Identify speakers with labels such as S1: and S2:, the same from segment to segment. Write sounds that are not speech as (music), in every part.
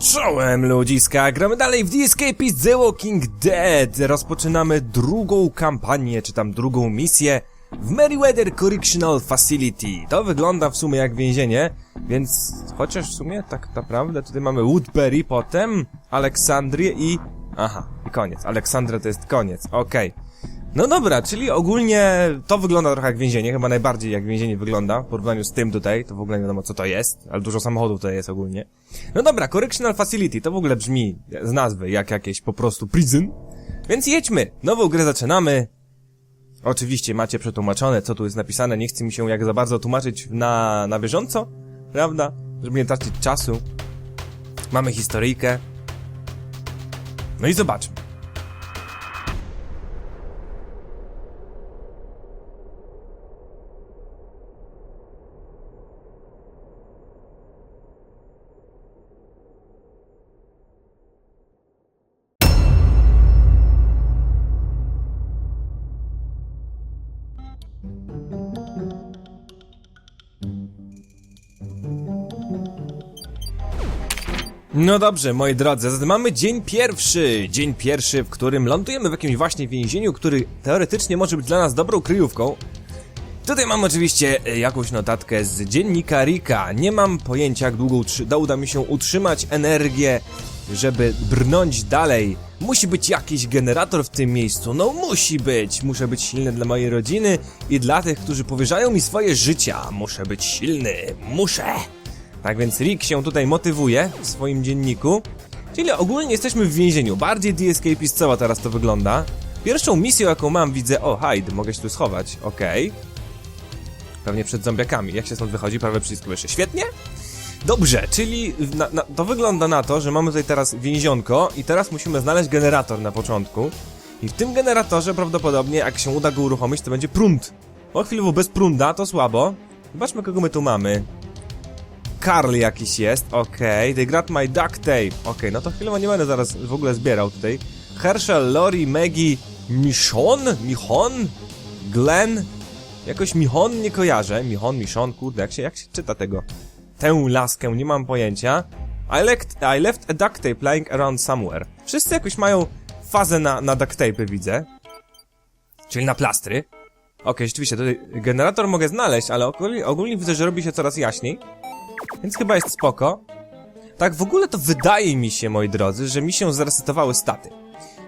S1: Czołem ludziska, gramy dalej w Escapist The Walking Dead. Rozpoczynamy drugą kampanię, czy tam drugą misję w Meriwether Correctional Facility. To wygląda w sumie jak więzienie, więc chociaż w sumie tak naprawdę tutaj mamy Woodbury, potem Aleksandrię i... Aha, i koniec. Aleksandra to jest koniec, okej. No dobra, czyli ogólnie to wygląda trochę jak więzienie, chyba najbardziej jak więzienie wygląda w porównaniu z tym tutaj, to w ogóle nie wiadomo co to jest, ale dużo samochodów tutaj jest ogólnie. No dobra, Correctional Facility, to w ogóle brzmi z nazwy jak jakieś po prostu prison, więc jedźmy, nową grę zaczynamy. Oczywiście macie przetłumaczone, co tu jest napisane, nie chce mi się jak za bardzo tłumaczyć na, na bieżąco, prawda, żeby nie tracić czasu. Mamy historyjkę. No i zobaczmy. No dobrze, moi drodzy, zatem mamy dzień pierwszy. Dzień pierwszy, w którym lądujemy w jakimś właśnie więzieniu, który teoretycznie może być dla nas dobrą kryjówką. Tutaj mam oczywiście e, jakąś notatkę z dziennika Rika. Nie mam pojęcia, jak długo da uda mi się utrzymać energię, żeby brnąć dalej. Musi być jakiś generator w tym miejscu. No musi być. Muszę być silny dla mojej rodziny i dla tych, którzy powierzają mi swoje życia. Muszę być silny. Muszę. Tak więc Rick się tutaj motywuje w swoim dzienniku. Czyli ogólnie jesteśmy w więzieniu. Bardziej The Escapistowo teraz to wygląda. Pierwszą misją, jaką mam, widzę... O, hide, mogę się tu schować. Okej. Pewnie przed zombiakami. Jak się stąd wychodzi? Prawe przycisk myszy. Świetnie? Dobrze, czyli na, na, to wygląda na to, że mamy tutaj teraz więzionko i teraz musimy znaleźć generator na początku. I w tym generatorze prawdopodobnie, jak się uda go uruchomić, to będzie prąd. O chwilowo bez prąda, to słabo. Zobaczmy, kogo my tu mamy. Karl jakiś jest, okej. They got my duct tape. Okej, no to chwilowo nie będę zaraz w ogóle zbierał tutaj. Herschel, Lori, Maggie, Michon? Michon? Glenn? Jakoś Michon nie kojarzę. Michon, Michon, kurde, jak się, jak się czyta tego? Tę laskę, nie mam pojęcia. I left, I left a duct tape lying around somewhere. Wszyscy jakoś mają fazę na, na duct tape, widzę. Czyli na plastry. Okej, rzeczywiście, tutaj generator mogę znaleźć, ale ogólnie, ogólnie widzę, że robi się coraz jaśniej. Więc chyba jest spoko. Tak, w ogóle to wydaje mi się, moi drodzy, że mi się zresetowały staty.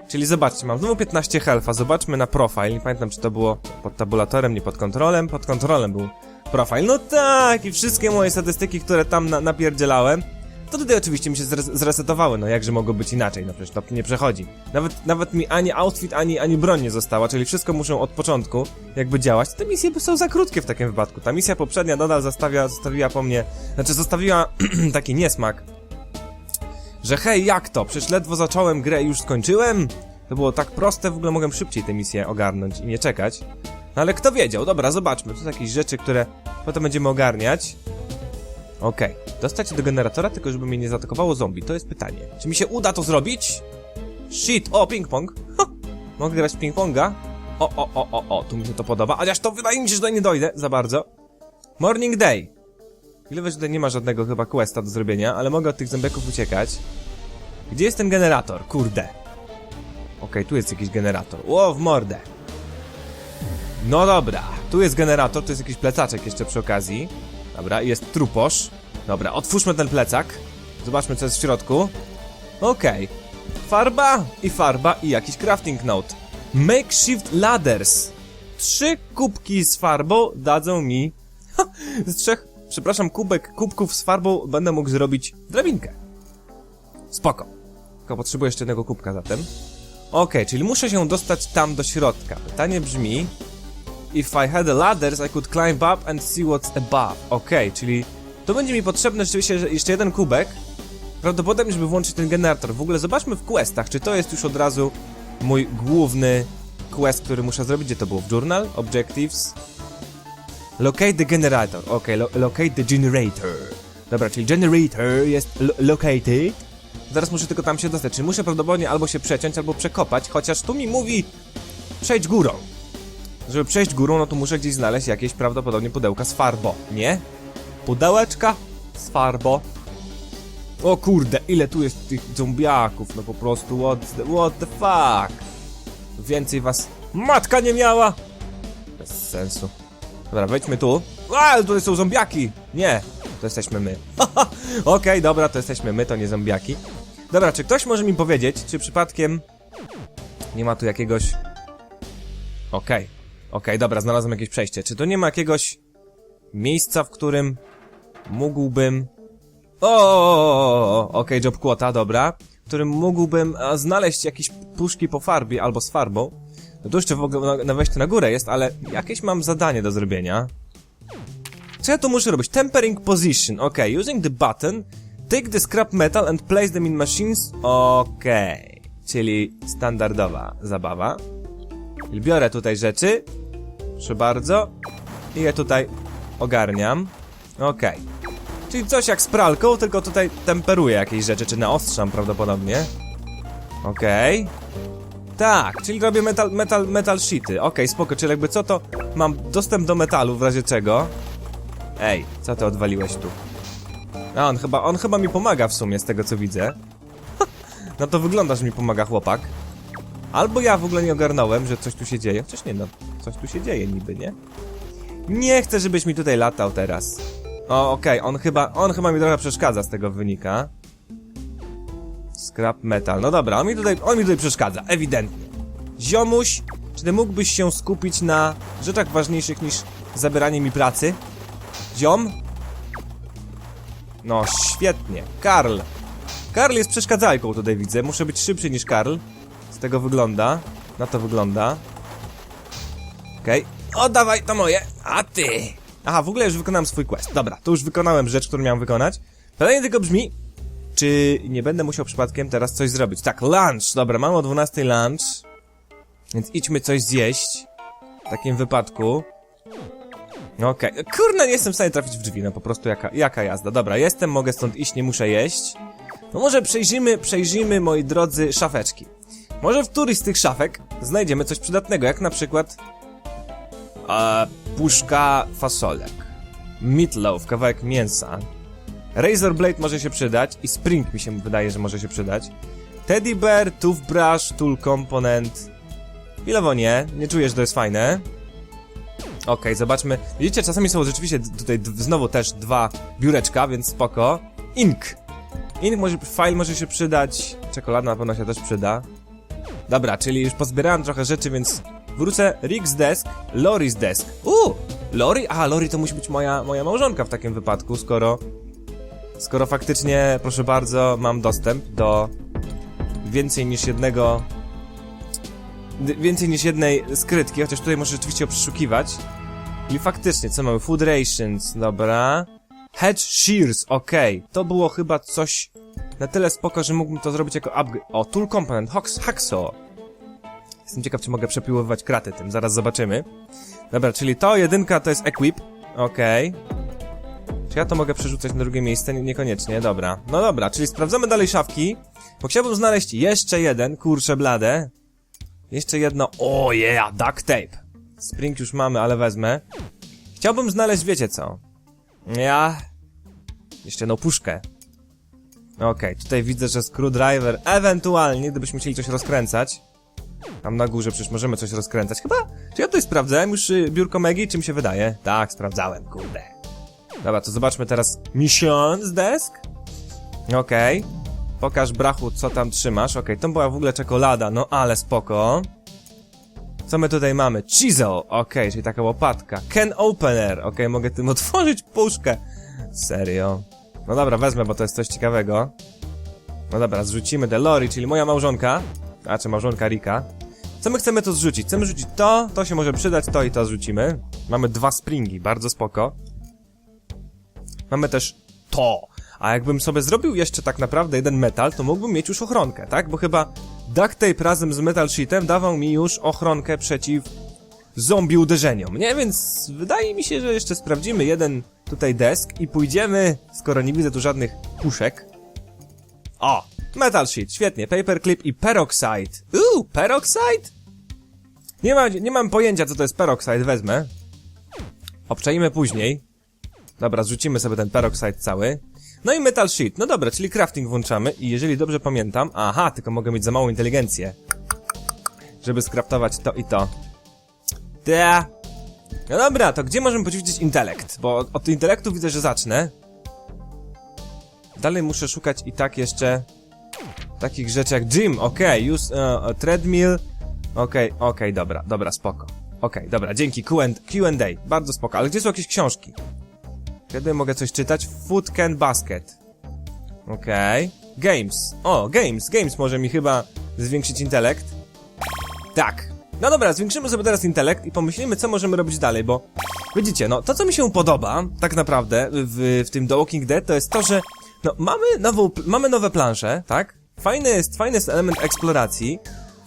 S1: Czyli zobaczcie, mam znowu 15 health'a, zobaczmy na profile, nie pamiętam czy to było pod tabulatorem, nie pod kontrolem, pod kontrolem był profile. No tak, i wszystkie moje statystyki, które tam na napierdzielałem, to tutaj oczywiście mi się zres zresetowały, no jakże mogło być inaczej, no przecież to nie przechodzi. Nawet, nawet mi ani outfit, ani, ani broń nie została, czyli wszystko muszą od początku jakby działać. Te misje są za krótkie w takim wypadku. Ta misja poprzednia nadal zostawia, zostawiła po mnie, znaczy zostawiła (clears throat) taki niesmak, że hej, jak to? Przecież ledwo zacząłem grę i już skończyłem? To było tak proste, w ogóle mogłem szybciej tę misję ogarnąć i nie czekać. No ale kto wiedział? Dobra, zobaczmy. To są jakieś rzeczy, które potem będziemy ogarniać. Okej. Dostać się do generatora, tylko żeby mnie nie zaatakowało zombie. To jest pytanie. Czy mi się uda to zrobić? Shit! O, ping-pong! Mogę grać ping-ponga? O, o, o, o, o, tu mi się to podoba. Chociaż to wydaje mi się, że tutaj nie dojdę za bardzo. Morning Day. Ile że tutaj nie ma żadnego chyba questa do zrobienia, ale mogę od tych zębeków uciekać. Gdzie jest ten generator? Kurde. Okej, tu jest jakiś generator. Ło, w mordę. No dobra, tu jest generator, tu jest jakiś plecaczek jeszcze przy okazji. Dobra, jest truposz. Dobra, otwórzmy ten plecak. Zobaczmy, co jest w środku. Okej. Farba i farba i jakiś crafting note. Makeshift ladders. Trzy kubki z farbą dadzą mi... (laughs) z trzech, przepraszam, kubek kubków z farbą będę mógł zrobić drabinkę. Spoko. Tylko potrzebuję jeszcze jednego kubka zatem. Okej, czyli muszę się dostać tam do środka. Pytanie brzmi... If I had a ladders, I could climb up and see what's above. Okej, czyli to będzie mi potrzebny rzeczywiście jeszcze jeden kubek. Prawdopodobnie, żeby włączyć ten generator. W ogóle zobaczmy w questach, czy to jest już od razu mój główny quest, który muszę zrobić. Gdzie to było? W journal? Objectives? Locate the generator. Okej, lo locate the generator. Dobra, czyli generator jest lo located. Zaraz muszę tylko tam się dostać. Czyli muszę prawdopodobnie albo się przeciąć, albo przekopać, chociaż tu mi mówi przejdź górą. Żeby przejść górą, no to muszę gdzieś znaleźć jakieś prawdopodobnie pudełka z farbo, nie? Pudełeczka z farbo. O kurde, ile tu jest tych zombiaków, no po prostu, what the, what the fuck? Więcej was matka nie miała! Bez sensu. Dobra, wejdźmy tu. A, tutaj są zombiaki! Nie, to jesteśmy my. (laughs) Okej, dobra, to jesteśmy my, to nie zombiaki. Dobra, czy ktoś może mi powiedzieć, czy przypadkiem nie ma tu jakiegoś... Okej, okej, dobra, znalazłem jakieś przejście. Czy to nie ma jakiegoś miejsca, w którym mógłbym... O, okej, job quota, dobra. W którym mógłbym e, znaleźć jakieś puszki po farbie albo z farbą. No to jeszcze w ogóle na, na wejściu na górę jest, ale jakieś mam zadanie do zrobienia. Co ja tu muszę robić? Tempering position. Ok, using the button, take the scrap metal and place them in machines. Ok, czyli standardowa zabawa. Biorę tutaj rzeczy. Proszę bardzo. I je tutaj ogarniam. Ok. Czyli coś jak z pralką, tylko tutaj temperuję jakieś rzeczy, czy naostrzam prawdopodobnie. Okej. Tak, czyli robię metal, metal, metal sheety. Okej, spoko, czyli jakby co to mam dostęp do metalu w razie czego. Ej, co ty odwaliłeś tu? A on chyba, on chyba mi pomaga w sumie z tego co widzę. (laughs) no to wygląda, że mi pomaga chłopak. Albo ja w ogóle nie ogarnąłem, że coś tu się dzieje. Chociaż nie no, coś tu się dzieje niby, nie? Nie chcę, żebyś mi tutaj latał teraz. O, okej, on chyba, on chyba mi trochę przeszkadza z tego wynika. Scrap metal. No dobra, on mi tutaj, on mi tutaj przeszkadza, ewidentnie. Ziomuś, czy ty mógłbyś się skupić na rzeczach ważniejszych niż zabieranie mi pracy? Ziom? No, świetnie. Karl. Karl jest przeszkadzajką tutaj widzę. Muszę być szybszy niż Karl. Z tego wygląda. Na to wygląda. Okej. O, dawaj, to moje. A ty. Aha, w ogóle już wykonałem swój quest. Dobra, to już wykonałem rzecz, którą miałem wykonać. Pytanie tylko brzmi, czy nie będę musiał przypadkiem teraz coś zrobić? Tak, lunch. Dobra, mamy o 12 lunch. Więc idźmy coś zjeść. W takim wypadku. Okej. Kurna, nie jestem w stanie trafić w drzwi, no po prostu jaka, jaka jazda. Dobra, jestem, mogę stąd iść, nie muszę jeść. No może przejrzymy, przejrzymy, moi drodzy, szafeczki. Może w któryś z tych szafek znajdziemy coś przydatnego, jak na przykład... E, puszka fasolek. Meatloaf, kawałek mięsa. Razor Blade może się przydać i Spring mi się wydaje, że może się przydać. Teddy Bear, Toothbrush, Tool Component. Chwilowo nie, nie czuję, że to jest fajne. Okej, zobaczmy. Widzicie, czasami są rzeczywiście tutaj znowu też dwa biureczka, więc spoko. Ink. Ink może, file może się przydać. Czekolada na pewno się też przyda. Dobra, czyli już pozbierałem trochę rzeczy, więc wrócę. Rick's desk, Lori's desk. Uuu! Lori? Aha, Lori to musi być moja, moja małżonka w takim wypadku, skoro... Skoro faktycznie, proszę bardzo, mam dostęp do więcej niż jednego więcej niż jednej skrytki, chociaż tutaj muszę rzeczywiście przeszukiwać. I faktycznie, co mamy? Food rations, dobra. Hedge shears, okej. To było chyba coś na tyle spoko, że mógłbym to zrobić jako upgrade. O, tool component, hacksaw. Jestem ciekaw, czy mogę przepiłowywać kraty tym, zaraz zobaczymy. Dobra, czyli to jedynka to jest equip, okej. Czy ja to mogę przerzucać na drugie miejsce? Nie, niekoniecznie, dobra. No dobra, czyli sprawdzamy dalej szafki. Bo chciałbym znaleźć jeszcze jeden, kurczę blade. Jeszcze jedno. O yeah, duct tape. Spring już mamy, ale wezmę. Chciałbym znaleźć, wiecie co? Ja. Jeszcze jedną puszkę. Okej, tutaj widzę, że screwdriver. Ewentualnie, gdybyśmy chcieli coś rozkręcać. Tam na górze przecież możemy coś rozkręcać. Chyba. Czy ja tutaj sprawdzałem już y, biurko Megi? Czy mi się wydaje? Tak, sprawdzałem, kurde. Dobra, to zobaczmy teraz. Missions desk? Okej. Pokaż brachu, co tam trzymasz. Okej, to była w ogóle czekolada, no ale spoko. Co my tutaj mamy? Chisel, okej, czyli taka łopatka. Can opener, okej, mogę tym (laughs) otworzyć puszkę. Serio. No dobra, wezmę, bo to jest coś ciekawego. No dobra, zrzucimy The Lori, czyli moja małżonka. A, czy małżonka Rika. Co my chcemy to zrzucić? Chcemy rzucić to, to się może przydać, to i to zrzucimy. Mamy dwa springi, bardzo spoko. Mamy też to. A jakbym sobie zrobił jeszcze tak naprawdę jeden metal, to mógłbym mieć już ochronkę, tak? Bo chyba duct tape razem z metal sheetem dawał mi już ochronkę przeciw zombie uderzeniom, nie? Więc wydaje mi się, że jeszcze sprawdzimy jeden tutaj desk i pójdziemy, skoro nie widzę tu żadnych puszek. O! Metal sheet, świetnie, paperclip i peroxide. Uuu, peroxide? Nie, ma, nie mam pojęcia, co to jest peroxide, wezmę. Obczajmy później. Dobra, zrzucimy sobie ten peroxide cały. No i metal sheet. No dobra, czyli crafting włączamy i jeżeli dobrze pamiętam... Aha, tylko mogę mieć za małą inteligencję. Żeby skraftować to i to. Ta. No dobra, to gdzie możemy poćwiczyć intelekt? Bo od, od intelektu widzę, że zacznę. Dalej muszę szukać i tak jeszcze takich rzeczy jak gym, okej, use uh, treadmill, okej, okej, dobra, dobra, spoko. Okej, dobra, dzięki Q&A, bardzo spoko, ale gdzie są jakieś książki? Kiedy mogę coś czytać? Food can basket. Okej. Games. O, games, games może mi chyba zwiększyć intelekt. Tak. No dobra, zwiększymy sobie teraz intelekt i pomyślimy, co możemy robić dalej, bo widzicie, no to, co mi się podoba, tak naprawdę, w, w tym The Walking Dead, to jest to, że no, mamy, nową, mamy nowe plansze, tak? Fajny jest, fajny jest element eksploracji,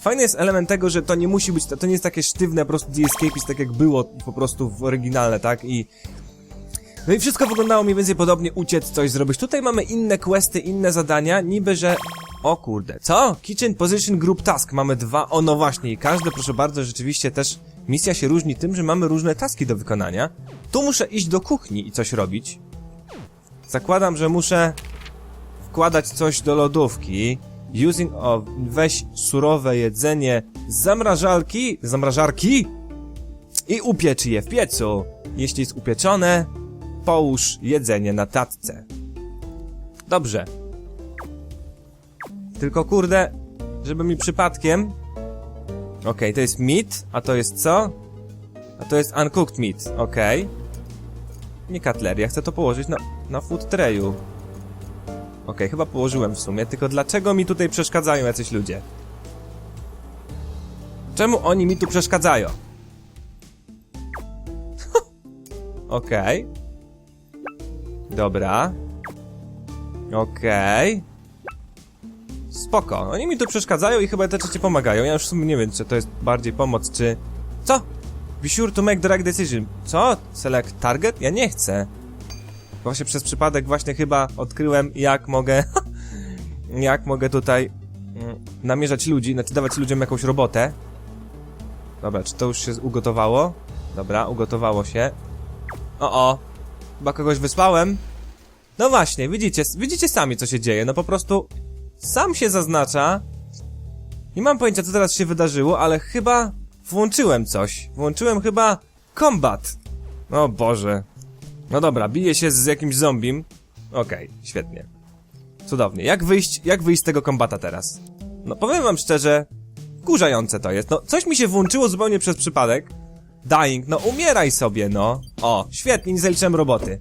S1: fajny jest element tego, że to nie musi być, to, to nie jest takie sztywne po prostu The Escapist, tak jak było po prostu w oryginale, tak? I no i wszystko wyglądało mniej więcej podobnie, uciec, coś zrobić. Tutaj mamy inne questy, inne zadania, niby, że... O kurde, co? Kitchen Position Group Task, mamy dwa, o no właśnie, i każde, proszę bardzo, rzeczywiście też misja się różni tym, że mamy różne taski do wykonania. Tu muszę iść do kuchni i coś robić. Zakładam, że muszę wkładać coś do lodówki. Using, o, weź surowe jedzenie z zamrażalki, zamrażarki i upiecz je w piecu. Jeśli jest upieczone, połóż jedzenie na tatce. Dobrze. Tylko kurde, żeby mi przypadkiem... Okej, to jest meat, a to jest co? A to jest uncooked meat, okej. Nie cutlery, chcę to położyć na, na food trayu. Okej, chyba położyłem w sumie, tylko dlaczego mi tutaj przeszkadzają jacyś ludzie? Czemu oni mi tu przeszkadzają? (laughs) Okej. Dobra. Okej. Spoko. Oni mi tu przeszkadzają i chyba te trzecie pomagają. Ja już w sumie nie wiem, czy to jest bardziej pomoc, czy... Co? Be sure to make the right decision. Co? Select target? Ja nie chcę. Właśnie przez przypadek właśnie chyba odkryłem, jak mogę... (laughs) jak mogę tutaj... mm, namierzać ludzi, znaczy dawać ludziom jakąś robotę. Dobra, czy to już się ugotowało? Dobra, ugotowało się. O, o. Chyba kogoś wysłałem. No właśnie, widzicie, widzicie sami, co się dzieje. No po prostu sam się zaznacza. Nie mam pojęcia, co teraz się wydarzyło, ale chyba włączyłem coś. Włączyłem chyba combat. O Boże. No dobra, bije się z jakimś zombim. Okej, świetnie. Cudownie. Jak wyjść, jak wyjść z tego kombata teraz? No powiem wam szczerze, kurzające to jest. No, coś mi się włączyło zupełnie przez przypadek. Dying, no umieraj sobie, no. O, świetnie, nie zaliczyłem roboty.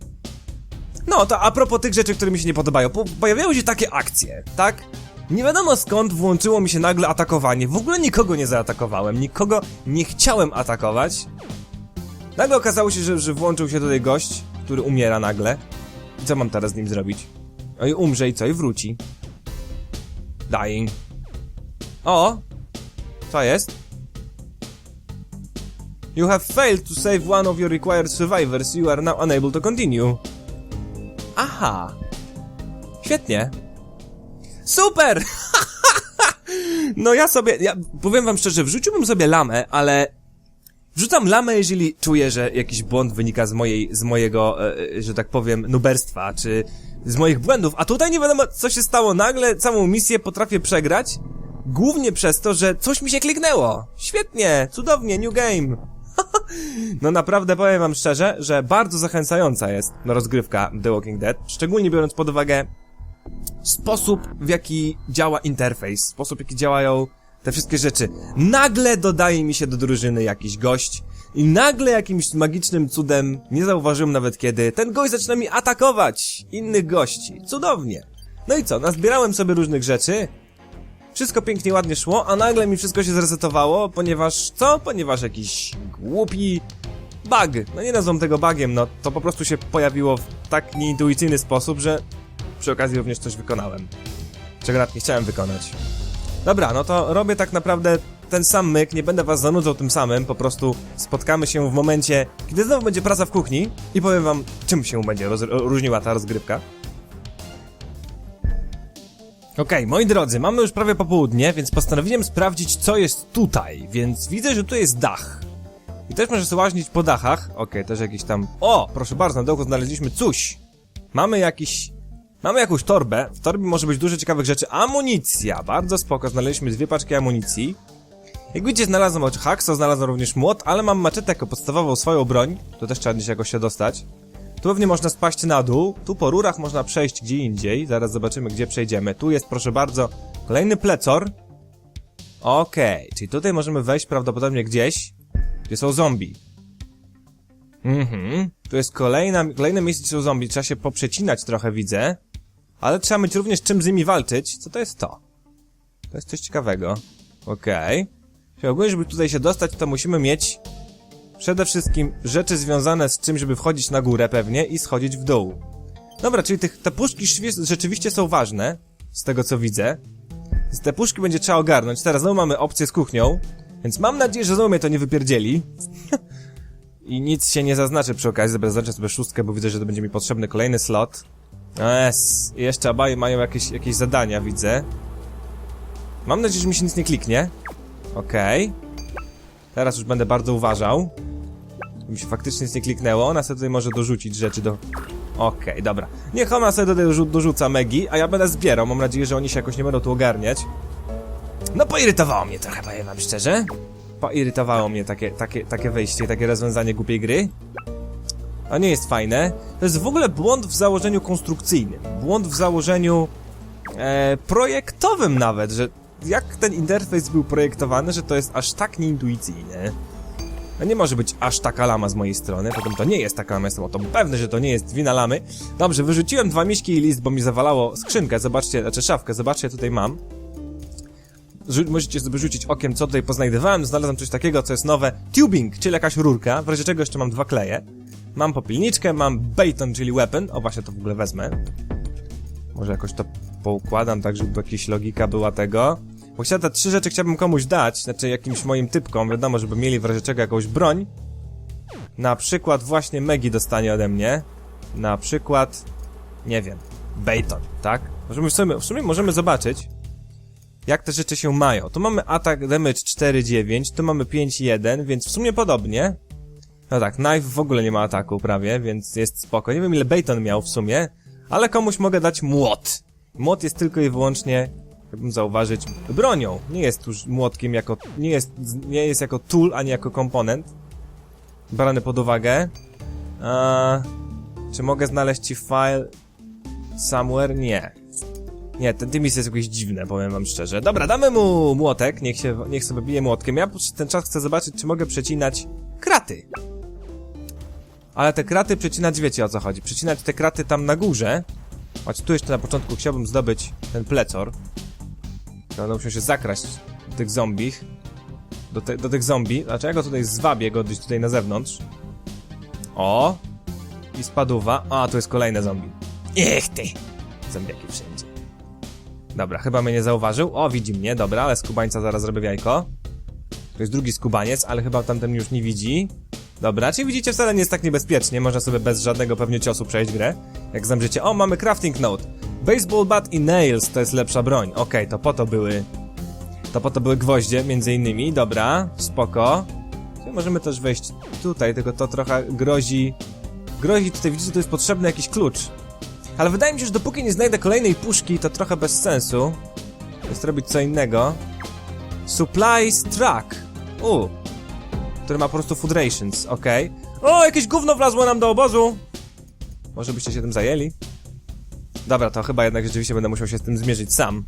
S1: No, to a propos tych rzeczy, które mi się nie podobają. Po pojawiały się takie akcje, tak? Nie wiadomo skąd włączyło mi się nagle atakowanie. W ogóle nikogo nie zaatakowałem, nikogo nie chciałem atakować. Nagle okazało się, że, że włączył się tutaj gość, który umiera nagle. I co mam teraz z nim zrobić? I umrze i co? I wróci. Dying. O! Co jest? You have failed to save one of your required survivors. You are now unable to continue. Aha. Świetnie. Super! (laughs) no ja sobie, ja powiem wam szczerze, wrzuciłbym sobie lamę, ale wrzucam lamę, jeżeli czuję, że jakiś błąd wynika z mojej, z mojego, e, e, że tak powiem, nuberstwa, czy z moich błędów, a tutaj nie wiadomo, co się stało. Nagle całą misję potrafię przegrać, głównie przez to, że coś mi się kliknęło. Świetnie, cudownie, new game. (laughs) No naprawdę powiem wam szczerze, że bardzo zachęcająca jest rozgrywka The Walking Dead, szczególnie biorąc pod uwagę sposób, w jaki działa interfejs, sposób, w jaki działają te wszystkie rzeczy. Nagle dodaje mi się do drużyny jakiś gość i nagle jakimś magicznym cudem, nie zauważyłem nawet kiedy, ten gość zaczyna mi atakować innych gości. Cudownie. No i co, nazbierałem sobie różnych rzeczy, wszystko pięknie, ładnie szło, a nagle mi wszystko się zresetowało, ponieważ co? Ponieważ jakiś głupi bug, no nie nazwą tego bugiem, no to po prostu się pojawiło w tak nieintuicyjny sposób, że przy okazji również coś wykonałem. Czego nawet nie chciałem wykonać. Dobra, no to robię tak naprawdę ten sam myk, nie będę was zanudzał tym samym, po prostu spotkamy się w momencie, kiedy znowu będzie praca w kuchni i powiem wam, czym się będzie różniła ta rozgrywka. Okej, moi drodzy, mamy już prawie popołudnie, więc postanowiłem sprawdzić, co jest tutaj, więc widzę, że tu jest dach. I też możesz łaźnić po dachach. Okej, też jakiś tam... O, proszę bardzo, na dołku znaleźliśmy coś. Mamy jakiś Mamy jakąś torbę. W torbie może być dużo ciekawych rzeczy. Amunicja. Bardzo spoko. Znaleźliśmy dwie paczki amunicji. Jak widzicie, znalazłem hakso, znalazłem również młot, ale mam maczetę jako podstawową swoją broń. To też trzeba gdzieś jakoś się dostać. Tu pewnie można spaść na dół. Tu po rurach można przejść gdzie indziej. Zaraz zobaczymy, gdzie przejdziemy. Tu jest, proszę bardzo, kolejny plecor. Okej, czyli tutaj możemy wejść prawdopodobnie gdzieś, gdzie są zombie. Mhm. Tu jest kolejna, kolejne miejsce, gdzie są zombie. Trzeba się poprzecinać trochę, widzę. Ale trzeba mieć również czym z nimi walczyć. Co to jest to? To jest coś ciekawego. Okej. Okay. Ogólnie, żeby tutaj się dostać, to musimy mieć przede wszystkim rzeczy związane z czym, żeby wchodzić na górę pewnie i schodzić w dół. Dobra, czyli tych, te puszki rzeczywiście są ważne, z tego co widzę. Więc te puszki będzie trzeba ogarnąć. Teraz znowu mamy opcję z kuchnią, więc mam nadzieję, że znowu mnie to nie wypierdzieli. (laughs) I nic się nie zaznaczy przy okazji, zaznaczę sobie szóstkę, bo widzę, że to będzie mi potrzebny kolejny slot. Es, i jeszcze abaje mają jakieś, jakieś zadania, widzę. Mam nadzieję, że mi się nic nie kliknie. Okej. Teraz już będę bardzo uważał. Mi się faktycznie nic nie kliknęło. Ona sobie tutaj może dorzucić rzeczy do... Okej, dobra. Niech ona sobie tutaj dorzu- dorzuca Megi, a ja będę zbierał. Mam nadzieję, że oni się jakoś nie będą tu ogarniać. No poirytowało mnie trochę, powiem wam szczerze. Poirytowało mnie takie, takie, takie wejście, takie rozwiązanie głupiej gry. To nie jest fajne. To jest w ogóle błąd w założeniu konstrukcyjnym. Błąd w założeniu e, projektowym nawet, że jak ten interfejs był projektowany, że to jest aż tak nieintuicyjne. No nie może być aż taka lama z mojej strony, potem to nie jest taka lama, jestem o tym pewny, że to nie jest wina lamy. Dobrze, wyrzuciłem dwa miśki i list, bo mi zawalało skrzynkę, zobaczcie, znaczy szafkę, zobaczcie, tutaj mam. Rzu- możecie sobie rzucić okiem, co tutaj poznajdowałem. Znalazłem coś takiego, co jest nowe. Tubing, czyli jakaś rurka. W razie czego jeszcze mam dwa kleje. Mam popilniczkę, mam baton, czyli weapon. O, właśnie to w ogóle wezmę. Może jakoś to poukładam tak, żeby jakaś logika była tego. Bo te trzy rzeczy chciałbym komuś dać, znaczy jakimś moim typkom, wiadomo, żeby mieli w razie czego jakąś broń. Na przykład właśnie Megi dostanie ode mnie. Na przykład, nie wiem, baton, tak? Możemy w sumie, w sumie możemy zobaczyć, jak te rzeczy się mają. Tu mamy atak damage 4-9, tu mamy 5-1, więc w sumie podobnie. No tak, Knife w ogóle nie ma ataku prawie, więc jest spoko. Nie wiem ile Bayton miał w sumie, ale komuś mogę dać młot. Młot jest tylko i wyłącznie, jakbym zauważyć, bronią. Nie jest już młotkiem jako, nie jest, nie jest jako tool, ani jako komponent. Brany pod uwagę. A, czy mogę znaleźć ci file somewhere? Nie. Nie, ten tymis jest jakieś dziwne, powiem wam szczerze. Dobra, damy mu młotek, niech się, niech sobie bije młotkiem. Ja przez ten czas chcę zobaczyć, czy mogę przecinać kraty. Ale te kraty przecinać, wiecie o co chodzi. Przecinać te kraty tam na górze. Choć tu jeszcze na początku chciałbym zdobyć ten plecor. Będę musiał się zakraść do tych zombich. Do, te, do tych zombie. Znaczy ja go tutaj zwabię go gdzieś tutaj na zewnątrz. O! I spaduwa. A, tu jest kolejne zombie. Ech ty! Zombiaki wszędzie. Dobra, chyba mnie nie zauważył. O, widzi mnie, dobra, ale skubańca zaraz zrobię jajko. To jest drugi skubaniec, ale chyba tamten już nie widzi. Dobra, czyli widzicie, wcale nie jest tak niebezpiecznie. Można sobie bez żadnego pewnie ciosu przejść grę. Jak zamrzycie. O, mamy crafting note. Baseball bat i nails to jest lepsza broń. Okej, to po to były... To po to były gwoździe, między innymi. Dobra, spoko. Czyli możemy też wejść tutaj, tylko to trochę grozi... Grozi tutaj, widzicie, to jest potrzebny jakiś klucz. Ale wydaje mi się, że dopóki nie znajdę kolejnej puszki, to trochę bez sensu. Jest robić co innego. Supplies truck. U. Który ma po prostu food rations, okej. O, jakieś gówno wlazło nam do obozu. Może byście się tym zajęli? Dobra, to chyba jednak rzeczywiście będę musiał się z tym zmierzyć sam.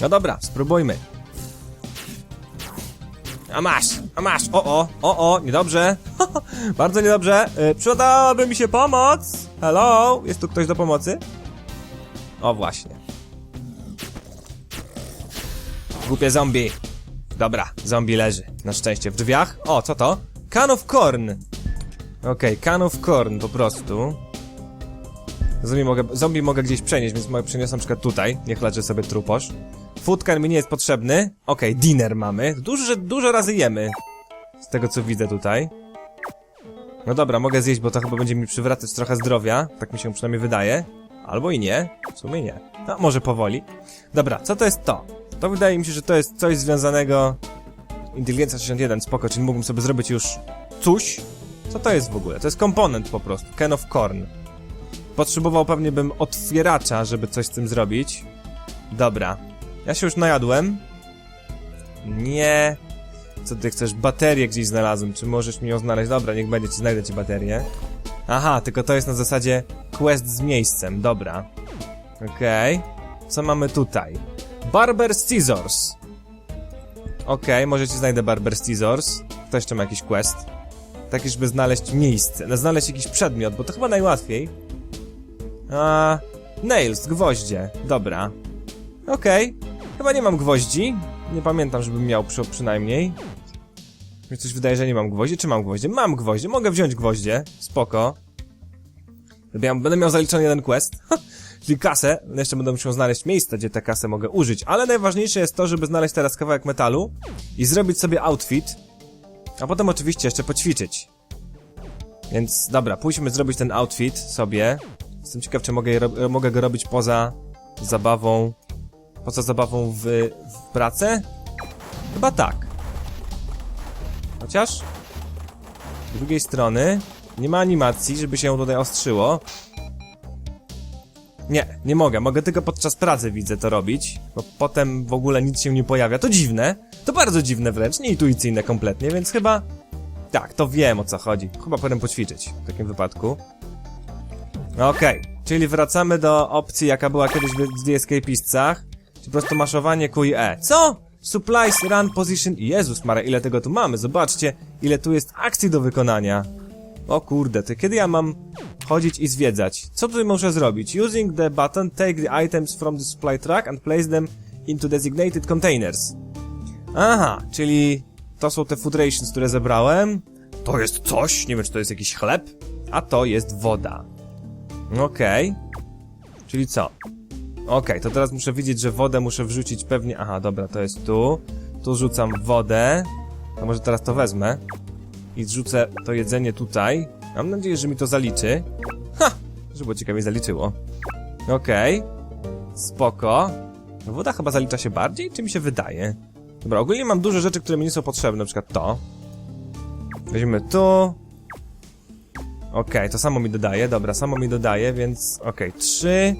S1: No dobra, spróbujmy. A masz, a masz, o o, o o, niedobrze. (laughs) Bardzo niedobrze. Yy, przydałaby mi się pomoc. Hello, jest tu ktoś do pomocy? O właśnie. Głupie zombie. Dobra, zombie leży. Na szczęście w drzwiach. O, co to? Can of corn. Okej, okay, can of corn po prostu. Zombie mogę, zombie mogę gdzieś przenieść, więc mogę przeniosę na przykład tutaj. Niech leży sobie truposz. Food can mi nie jest potrzebny. Okej, okay, dinner mamy. Dużo, dużo razy jemy. Z tego co widzę tutaj. No dobra, mogę zjeść, bo to chyba będzie mi przywracać trochę zdrowia. Tak mi się przynajmniej wydaje. Albo i nie. W sumie nie. No, może powoli. Dobra, co to jest to? To wydaje mi się, że to jest coś związanego... Inteligencja 61, spoko, czyli mógłbym sobie zrobić już coś. Co to jest w ogóle? To jest komponent po prostu. Can of corn. potrzebował pewnie bym otwieracza, żeby coś z tym zrobić. Dobra. Ja się już najadłem. Nie. Co ty chcesz? Baterię gdzieś znalazłem. Czy możesz mi ją znaleźć? Dobra, niech będzie, ci znajdę ci baterię. Aha, tylko to jest na zasadzie quest z miejscem. Dobra. Okej. Co mamy tutaj? Barber Scissors. Okej, może ci znajdę Barber Scissors. Kto jeszcze ma jakiś quest? Tak, żeby znaleźć miejsce. No, znaleźć jakiś przedmiot, bo to chyba najłatwiej. A, nails, gwoździe. Dobra. Okej. Chyba nie mam gwoździ. Nie pamiętam, żebym miał przy, przynajmniej. Mi coś wydaje, że nie mam gwoździe. Czy mam gwoździe? Mam gwoździe. Mogę wziąć gwoździe. Spoko. Będę miał zaliczony jeden quest. (laughs) Czyli kasę. Jeszcze będę musiał znaleźć miejsce, gdzie tę kasę mogę użyć. Ale najważniejsze jest to, żeby znaleźć teraz kawałek metalu i zrobić sobie outfit. A potem oczywiście jeszcze poćwiczyć. Więc dobra, pójdźmy zrobić ten outfit sobie. Jestem ciekaw, czy mogę, mogę go robić poza zabawą. Poza zabawą w, w pracę? Chyba tak. Chociaż z drugiej strony nie ma animacji, żeby się tutaj ostrzyło. Nie, nie mogę. Mogę tylko podczas pracy widzę to robić, bo potem w ogóle nic się nie pojawia. To dziwne. To bardzo dziwne wręcz, nieintuicyjne kompletnie, więc chyba... Tak, to wiem o co chodzi. Chyba powinienem poćwiczyć w takim wypadku. Okej, czyli wracamy do opcji, jaka była kiedyś w. Czyli po prostu maszowanie Q i E. Co? Supplies, run, position... Jezus Mara, ile tego tu mamy? Zobaczcie, ile tu jest akcji do wykonania. O kurde, to kiedy ja mam chodzić i zwiedzać? Co tutaj muszę zrobić? Using the button, take the items from the supply truck and place them into designated containers. Aha, czyli to są te food rations, które zebrałem. To jest coś, nie wiem czy to jest jakiś chleb, a to jest woda. Okej. Czyli co? Okej, to teraz muszę widzieć, że wodę muszę wrzucić pewnie... Aha, dobra, to jest tu. Tu rzucam wodę. To może teraz to wezmę. I zrzucę to jedzenie tutaj. Mam nadzieję, że mi to zaliczy. Ha! Żeby ciekawie zaliczyło. Okej. Spoko. No Woda chyba zalicza się bardziej, czy mi się wydaje? Dobra, ogólnie mam dużo rzeczy, które mi nie są potrzebne, na przykład to. Weźmiemy tu. Okej, to samo mi dodaje, dobra, samo mi dodaje, więc okej, trzy.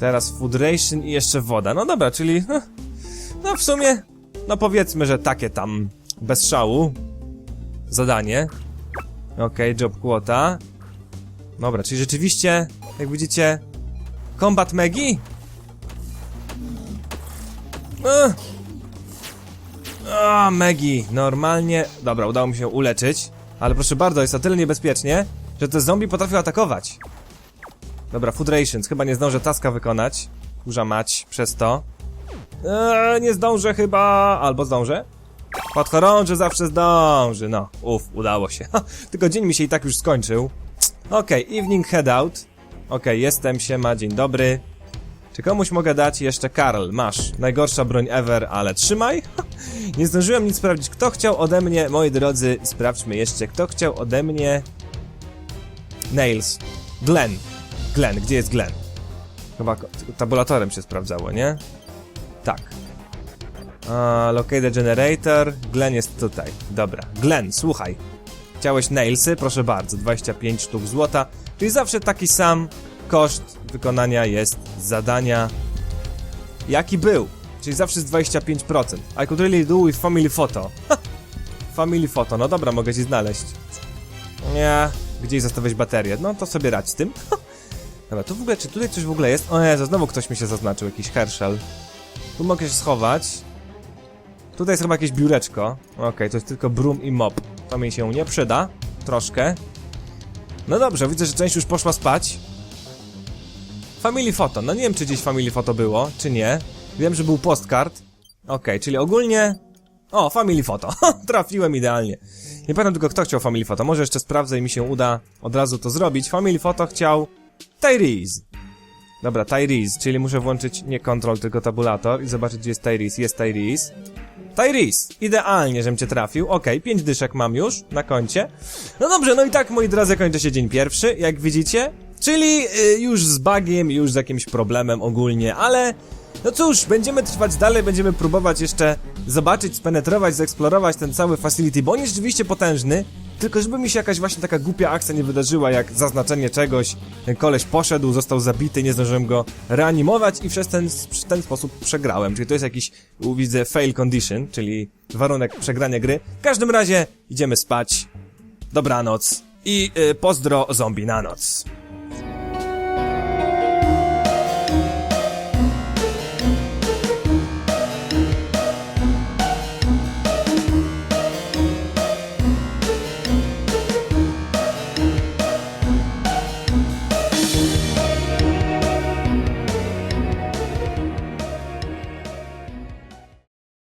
S1: Teraz food ration i jeszcze woda. No dobra, czyli no, no w sumie, no powiedzmy, że takie tam bez szału zadanie. Okej, job quota. Dobra, czyli rzeczywiście, jak widzicie, combat Megi? Ugh. A, Megi, normalnie. Dobra, udało mi się uleczyć. Ale proszę bardzo, jest na tyle niebezpiecznie, że te zombie potrafią atakować. Dobra, food rations. Chyba nie zdążę taska wykonać. Kurza mać, przez to. Eee, nie zdążę chyba. Albo zdążę. Podchorąży zawsze zdąży. No, uff, udało się. Tylko dzień mi się i tak już skończył. Okej, evening headout. Okej, jestem, siema, dzień dobry. Czy komuś mogę dać jeszcze Karl? Masz. Najgorsza broń ever, ale trzymaj. Nie zdążyłem nic sprawdzić. Kto chciał ode mnie, moi drodzy, sprawdźmy jeszcze, kto chciał ode mnie... Nails. Glenn. Glenn, gdzie jest Glenn? Chyba tabulatorem się sprawdzało, nie? Tak. A, locate generator. Glenn jest tutaj. Dobra. Glenn, słuchaj. Chciałeś nailsy? Proszę bardzo. 25 sztuk złota. Czyli zawsze taki sam koszt wykonania jest zadania jaki był. Czyli zawsze jest 25%. I could really do with family photo. Family photo. No dobra, mogę ci znaleźć. Nie. Gdzieś zostawiać baterię. No to sobie radź z tym. Dobra, tu w ogóle, czy tutaj coś w ogóle jest? O Jezu, znowu ktoś mi się zaznaczył, jakiś Herschel. Tu mogę się schować. Tutaj jest chyba jakieś biureczko. Okej, to jest tylko broom i mop. To mi się nie przyda. Troszkę. No dobrze, widzę, że część już poszła spać. Family photo. No nie wiem, czy gdzieś family photo było, czy nie. Wiem, że był postcard. Okej, czyli ogólnie... O, family photo. (laughs) Trafiłem idealnie. Nie pamiętam tylko, kto chciał family photo. Może jeszcze sprawdzę i mi się uda od razu to zrobić. Family photo chciał... Tyrese. Dobra, Tyrese, czyli muszę włączyć nie kontrol, tylko tabulator i zobaczyć, gdzie jest Tyrese. Jest Tyrese. Tyrese, idealnie, żem cię trafił. Okej, pięć dyszek mam już na koncie. No dobrze, no i tak, moi drodzy, kończy się dzień pierwszy, jak widzicie. Czyli y, już z bugiem, już z jakimś problemem ogólnie, ale... No cóż, będziemy trwać dalej, będziemy próbować jeszcze zobaczyć, spenetrować, zeksplorować ten cały facility, bo on jest rzeczywiście potężny. Tylko żeby mi się jakaś właśnie taka głupia akcja nie wydarzyła, jak zaznaczenie czegoś, ten koleś poszedł, został zabity, nie zdążyłem go reanimować i przez ten, ten sposób przegrałem. Czyli to jest jakiś, widzę, fail condition, czyli warunek przegrania gry. W każdym razie idziemy spać. Dobranoc i y, pozdro zombie na noc.